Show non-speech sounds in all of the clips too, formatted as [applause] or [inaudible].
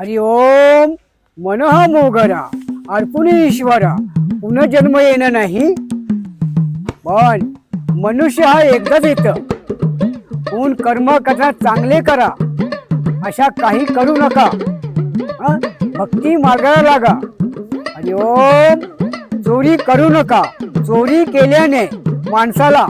हरि ओम मनः मोगरा अर्पुणी ईश्वरा पुनर्जन्म येणं नाही. पण मनुष्य हा एकदाच येतं. ऊन कर्म करा चांगले करा. अशा काही करू नका. भक्ती मार्गाला लागा. हरि ओम चोरी करू नका. चोरी केल्याने माणसाला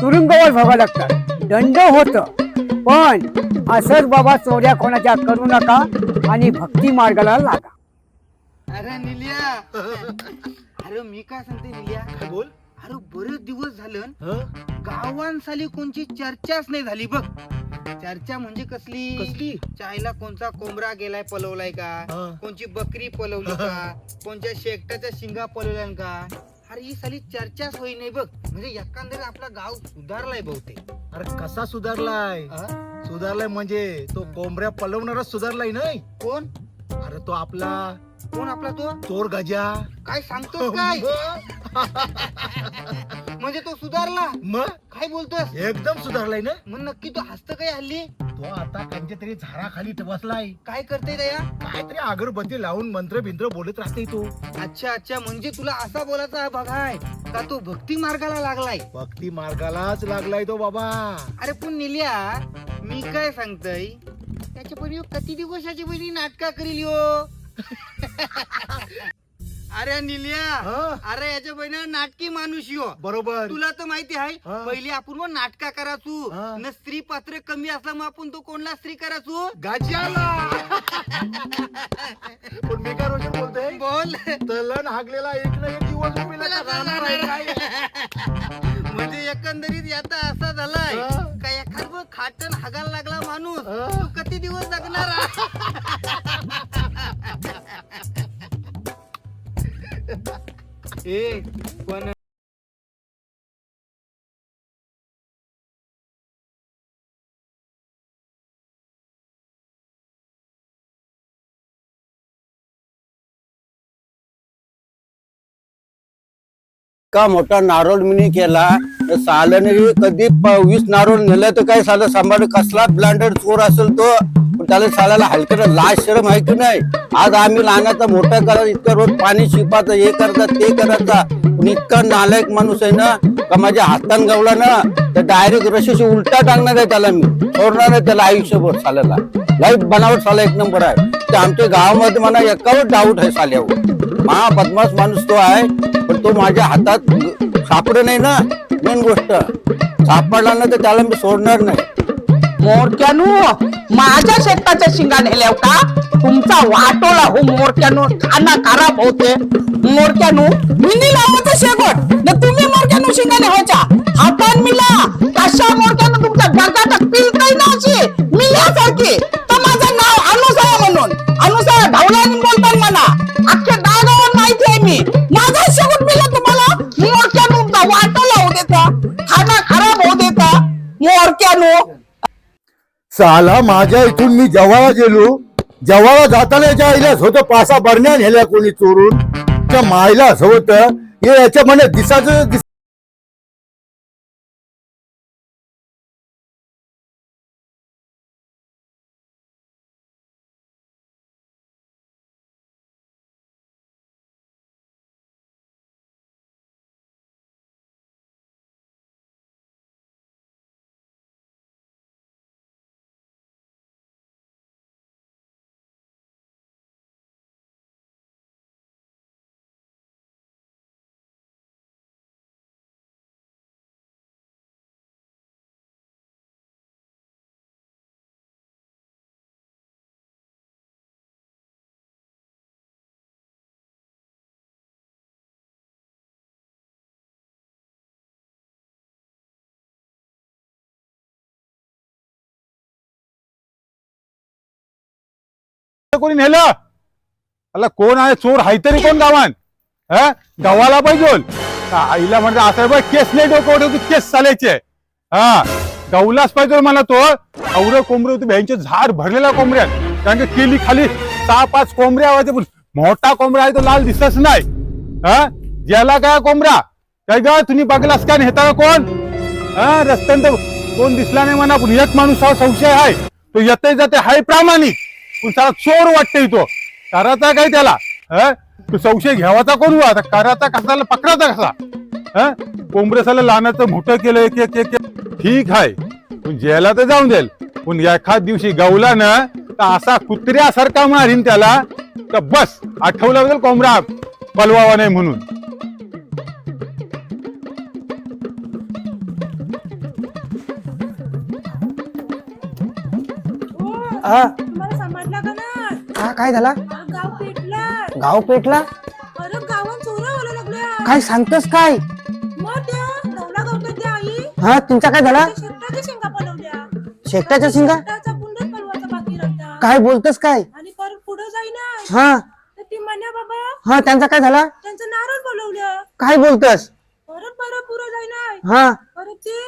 तुरुंगावर भोगा लागतात. दंड होत. पण असंच बाबा चोऱ्या कोणाच्या करू नका आणि भक्ती मार्गाला लागा. अरे निलिया. अरे मी काय सांगते निलिया? बोल? अरे बरेच दिवस झालं हं? गावांसाली कोणची चर्चाच नाही झाली बघ. चर्चा म्हणजे कसली? कसली? चायला कोणचा कोंबडा गेलाय पलवलाय का? हा. कोणची बकरी पलवली का? कोणच्या शेकटाच्या शिंगा पलवल्या का? अरे ही साली चर्चाच होई नाही बघ. म्हणजे एकंदरीत आपला गाव सुधारलाय बहुतेक. अरे कसा सुधारलाय? हा? सुधारलाय म्हणजे तो कोंबड्या पलवणारच सुधारलाय नाही कोण? अरे तो आपला कोण आपला तो? चोर गजा. काय सांगतोस काय? [laughs] म्हणजे तो सुधारला? मग? काय बोलतोस? एकदम सुधारलाय ना? मग नक्की तो हस्त काय हल्ली? तो आता त्यांच्या तरी झाडाखाली बसलाय. काय करते दया? काहीतरी अगरबत्ती लावून मंत्र बिंत्र बोलत राहते तो. अच्छा अच्छा. म्हणजे तुला असा बोलायचा हा आहे का तो भक्ती मार्गाला लागलाय? भक्ती मार्गालाच लागलाय तो बाबा. अरे पण निल्या मी काय सांगतय? त्याच्या ह्यो किती दिवसाची पहिली नाटका करील यो? [laughs] अरे निल्या? अरे याच्या बहिणी नाटकी माणूस यो बरोबर तुला तर माहिती आहे. पहिली आपण व नाटका करायचो. न स्त्री पात्र कमी असला मग आपण तो कोणला स्त्री करायचो गाज्याला [laughs] पण मी काय रोशन बोलतोय बोल तलन हागलेला एक ना एक दिवस [laughs] म्हणजे एकंदरीत याचा असा झालाय. का एखाद खाटन हागायला लागला माणूस. तो किती दिवस जगणार ए पण इतका मोठा नारोल मिनी केला. तर सालाने कधी वीस नारोळ नेलं तर काय साला सांभाळ कसला ब्लांडेड चोर असेल तो? पण त्याला सालाला हलकं लाज शरम आहे की नाही? आज आम्ही लहानाचा मोठा करा इतकं रोज पाणी शिपाचं हे करता ते करायचा. इतका नालायक माणूस आहे ना का माझ्या हातान गवला ना तर डायरेक्ट रशीशी उलटा टाकणार आहे त्याला मी. सोडणार आहे त्याला आयुष्यभर साल्याला. लाईफ बनावट साला एक नंबर आहे. ते आमच्या गावामध्ये मला एकावर डाऊट आहे साल्यावर. महा बदमाश माणूस तो आहे पण तो माझ्या हातात सापड नाही ना. मेन गोष्ट. सापडला ना तर त्याला मी सोडणार नाही. मोरक्यानो माझ्या शेताच्या शिंगा नेल्या का तुमचा वाटोला हो मोरक्यानो खाना खराब होते. मोरक्यानो मिनी लावायचा शेवट न तुम्ही मोरक्यानो शिंगा नेवायच्या हातान मिला. कशा मोरक्यानो तुमच्या गगाटात पिलताय ना अशी. मिल्यासारखी. साला माझ्या इथून मी जवाळा गेलो. जवाळा जाताना याच्या आईलाच होतं पासा बरण्या नेल्या कोणी चोरून. त्या मायला असं होतं. हे याच्या म्हणे दिसाच दिस कोणी नेलं? अला कोण आहे? चोर हाय तरी कोण गावान हा? गावाला पाहिजे आईला म्हणजे असं केस नाही डोकं होती केस चालायचे. हा गवलाच पाहिजे मला तो. अवरं कोंबडी होती भ्यांचे झाड भरलेला कोंबड्या कारण की केली खाली सहा पाच कोंबड्या होत्या मोठा कोंबडा आहे तो लाल दिसतच नाही. हा? ज्याला काय कोंबडा? काय ग तुम्ही बघलास का नेता कोण? हा रस्त्यानं तर कोण दिसला नाही म्हणा पण एक माणूस हा संशय आहे. तो येते जाते हाय प्रामाणिक. पण चोर वाटतोय तो. कराचा काय त्याला? हं? संशय घ्यावाचा कोण आता. कराचा कसाला पकडाचा कसा? कोंबरेसाला लहानाचं मोठं केलं एक एक एक ठीक आहे. पण जेला तर जाऊन जाईल पण एखाद दिवशी गवला ना तर असा कुत्र्यासारखा मारीन त्याला. तर बस आठवला लागेल कोंबरा पलवावा नाही म्हणून. हा हा काय झाला? गाव पेटला? गाव पेटला अरे गावात चोरा व्हायला लागल्या. काय सांगतोस काय? मग त्या नवला गवताच्या आई हा तुमचा काय झाला? त्या शेपटाच्या शेंगा शेकटाच्या शिंगा? शेपटाचा पुंडच पलवाचा बाकी राहता काय बोलतोस काय? आणि परत पुढे जाईना. हा. तर ती म्हण्या बाबा हा त्यांचा काय झाला? त्यांचं नारळ पलवलं काय बोलतोस? परत परत पुढे जाईना. हा. परत ते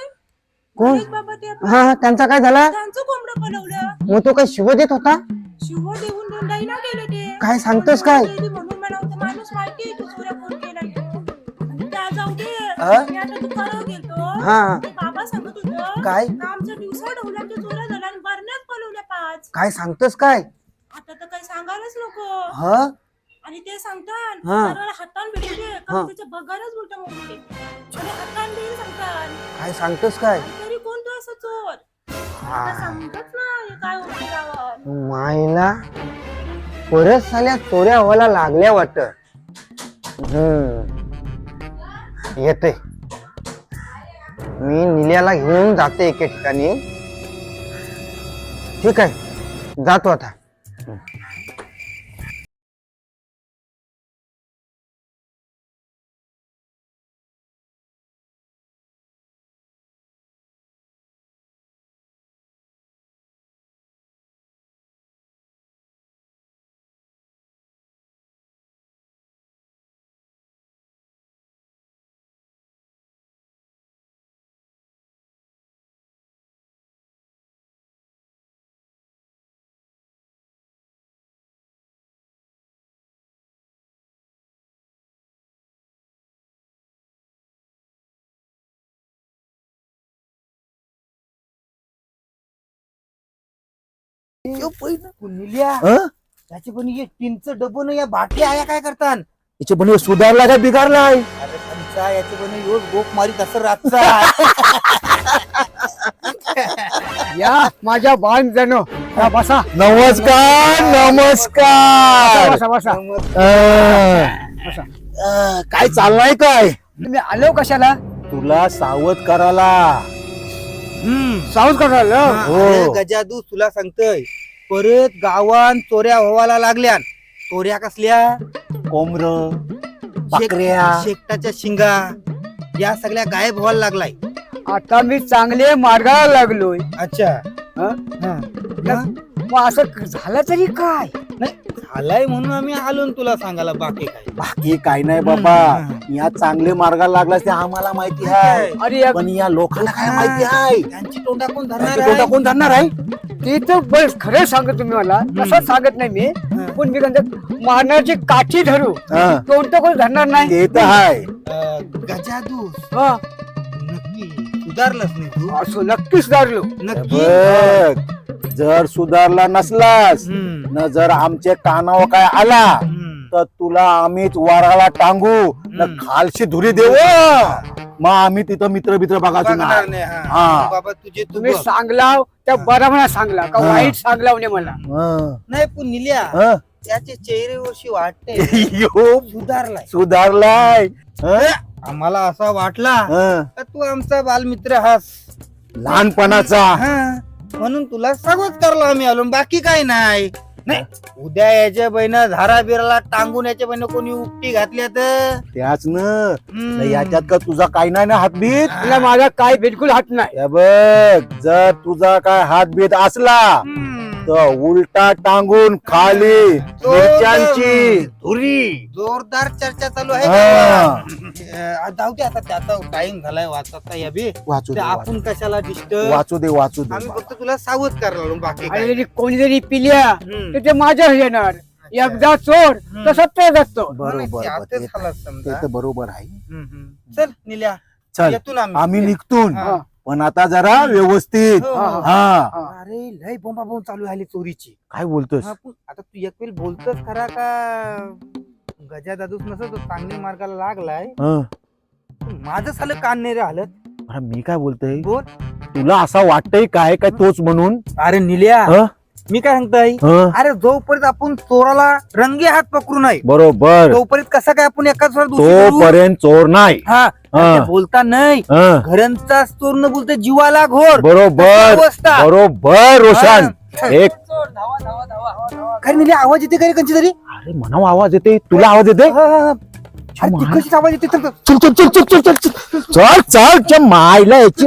कोण? गणेश बाबा ते हा हा, त्यांचा काय झाला? त्यांचं कोंबडं मग तो काय शिव देत होता? शिव देऊन ना गेले ते काय सांगतोस काय? गेली म्हणून मला होतं माणूस माहिती तू चोऱ्या कोण केला तो. आणि त्या जाऊ दे हा? मी आता तू करावं गेलतो. ते बाबा सांगत होतं काय? का दिवसा झाल्या आणि बरण्यात पाच काय सांगतोस काय आता तर काही सांगायलाच नको हा आणि ते सांगतात हा. सरळ हातान हा. त्याच्या आणि देईल सांगतात काय सांगतोस काय आणि तरी कोण तो असं चोर आता समजत नाही काय होतं गावात मायला परत साल्या चोऱ्या व्हायला लागल्या वाटत. येते मी निल्याला घेऊन जाते एके ठिकाणी. ठीक आहे. जातो आता. हं? त्याचे पण हे डबन या बाटल्या आया काय करतात याचे पण हे सुधारला का बिगारलाय? अरे त्यांचा याचे पण योज गोप मारीत असं रातचा. या माझ्या बाण जण बसा. नमस्कार नमस्कार. बसा बसा अं, अं, काय चाललाय काय? तुम्ही आलो कशाला? तुला सावध करायला. साऊथ करायला? हो. अरे गजादू तुला सांगतोय. परत गावात चोऱ्या व्हायला लागल्या चोऱ्या कसल्या? कोंबर बकऱ्या. शेकटाच्या शिंगा. या सगळ्या गायब व्हायला लागलाय. आता मी चांगले मार्गाला लागलोय. अच्छा. हं? हा. मग असं झालं तरी काय? झालाय म्हणून आम्ही आलो न तुला सांगायला बाकी काय? बाकी काय नाही बाबा. या चांगले मार्गाला लागलास ते आम्हाला माहिती आहे. अरे एक- पण या लोकांना काय माहिती आहे? त्यांची तोंडा कोण त्यांचे धरणार तोंडा आहे? कोण धरणार आहे? ते तर बस खरं सांगत तुम्ही मला तसं सांगत नाही मी पण मी म्हणतात मारण्याची काठी धरू. हं, कोणतं कोण धरणार नाही? ते तर आहे. अं, गजादू हं, नक्की सुधारलंच नाही तू असं नक्कीच धरलो नक्की बघ जर सुधारला नसलास हम्म, न जर आमच्या कानावर काय आला हम्म. तर तुला आम्हीच वाराला टांगू न हम्म. खालशी धुरी देऊ मग आम्ही तिथं मित्र मित्र बघायचो बघणार नाही नाही, हा. हा. बाबा तुझे तू तुम्ही बघ. सांगलाव त्या बरा म्हणा सांगला का हं. वाईट सांगलाव नाही मला हं. नाही पण निल्या हं? त्याच्या चेहऱ्यावरशी वाटते [laughs] यो, सुधारलाय सुधारलाय हं? आम्हाला असा वाटला हं. का तू आमचा बालमित्र हास. लहानपणाचा. हा, म्हणून तुला स्वागत करलो आम्ही आलो बाकी काय नाही. नाही उद्या याच्या बहिण धारा बिराला टांगून याच्या बहिण कोणी उपटी घातल्या तर? त्याच न. हम्म. याच्यात का तुझा काही नाही ना हातबीत तिला माझा काय बिलकुल हात नाही. हे बघ जर तुझा काय हातबीत असला हम्म. तर उलटा टांगून खाली मिरच्यांची. धुरी. जोरदार चर्चा चालू आहे. हा. अं, जाऊ दे आता त्याचा टाइम झालाय वाचता या बी वाचू ते दे आपण कशाला डिस्टर्ब वाचू दे वाचू दे. आम्ही फक्त तुला सावध करायला बाकी आणि जरी कोणी जरी पिल्या हम्म. तर ते माझ्या येणार. एकदा चोर तर सत्य असतो बरोबर ते आताच ते झालं ते समजा. तर बरोबर आहे. हम्म, हम्म. चल निल्या. चल येतो ना आम्ही. आम्ही निघतून. हा. पण आता जरा व्यवस्थित. हो, हो. हा. अरे लय बोंबा बोंब चालू झाली चोरीची. काय बोलतोस? हा, पण आता तू एक वेळ बोलतोस खरा का? गजा दादूस नसत तो चांगल्या मार्गाला लागलाय. हं. पण माझं सालं कान नाही रे हालत. अरे मी काय बोलतोय? बोल. तुला असं वाटतंय काय काय तोच म्हणून? अरे निल्या. हं? मी काय सांगताय हं? अरे जोपर्यंत आपण चोराला रंगे हात पकडू नाही बरोबर तोपर्यंत कसा काय आपण एकाच? तोपर्यंत चोर नाही हा हा. ते बोलता नाही हं. घरांचा चोर न बोलते जीवाला घोर बरोबर अवस्था. बरोबर रोशन हा. एक काय निल्या आवाज येते काय कंची तरी अरे म्हणाव आवाज येते तुला आवाज येते हा, हा, हा. अरे ती कशीच आवाज येते तर- चल चल चल चल चल चल चल चल चल च्या मायला याची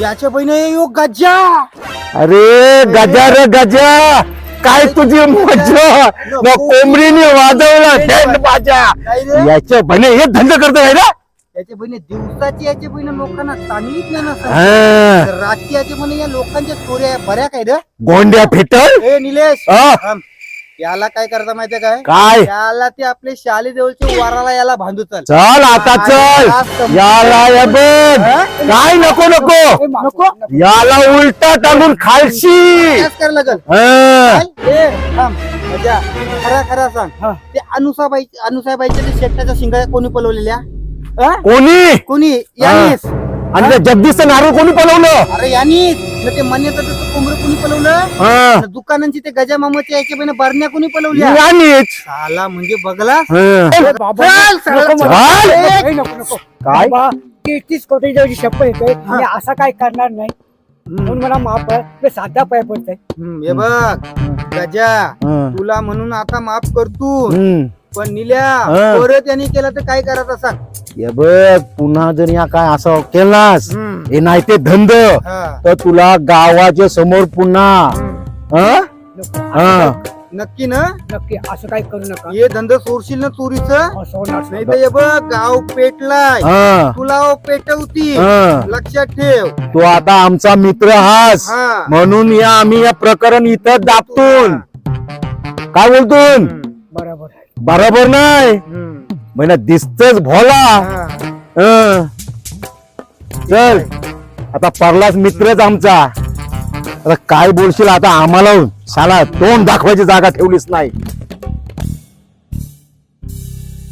याच्या बहिणी गज्जा. अरे गजा रे गजा काय तुझी मजा? न कोंबडीने वाजवला टेंट बाजा रे? याच्या म्हणे हे धंदा करतो आहे ना? याच्या बहिणी दिवसाची याच्या बहिणी लोकांना नाही ना हा. रात्री याच्या बहिणी या लोकांच्या चोऱ्या बऱ्या काय रे. गोंड्या फिटल? ए निलेश. हा. थांब. याला काय करता माहितीये काय? काय? याला ते आपले शाले जवळच्या वाराला याला बांधू चल चल आता चल. याला ये बघ. काय नको नको. नको याला उलटा टाकून खालशी. करायला लागल. हा. काय? ए, थांब. मजा. खरा खरा सांग. ते अनुसाबाई अनुसाबाईच्या ते शेताच्या शिंगा कोणी पलवलेल्या? कोणी? कोणी? यानीच आणि त्या जगदीशचं नारळ कोणी पलवलं? अरे यानीच न ते मान्यता कोंबड कोणी पलवलं हा. न दुकानांची ते गजा मामाच्या याच्या बहिणी बरण्या कोणी पलवल्या यांनीच साला म्हणजे बघला हा. चल, चल, नको चल. मला. चल. ए, नको नको काय बाबा, तेहतीस कोटी जेवढी शप्प येते मी असं काय करणार नाही म्हणून मला माफ आहे मी साधा पाय पडतोय हम्म, हे बघ गजा हा. तुला म्हणून आता माफ करतो हम्म. पण निल्या हा. परत यांनी केलं तर काय करायचं सांग हे बघ पुन्हा जर या काय असं केलास हम्म. हे नाही ते धंद हा. तर तुला गावाच्या समोर पुन्हा हा? नको. हा. नक्की ना नक्की असं काय करू नका हे धंदा सोडशील ना चोरीच असं होणार नाही तर हे बघ गाव पेटलाय हा. तुला पेटवती हा. लक्षात ठेव तू आता आमचा मित्र हास हा म्हणून या आम्ही या प्रकरण इथं दाबतून काय बोलतून बरोबर आहे बरोबर नाही हम्म. म्हणजे दिसतच भोला हा. हं. चल. आता परलाच मित्रच आमचा. आता काय बोलशील आता आम्हाला साला तोंड दाखवायची जागा ठेवलीच नाही.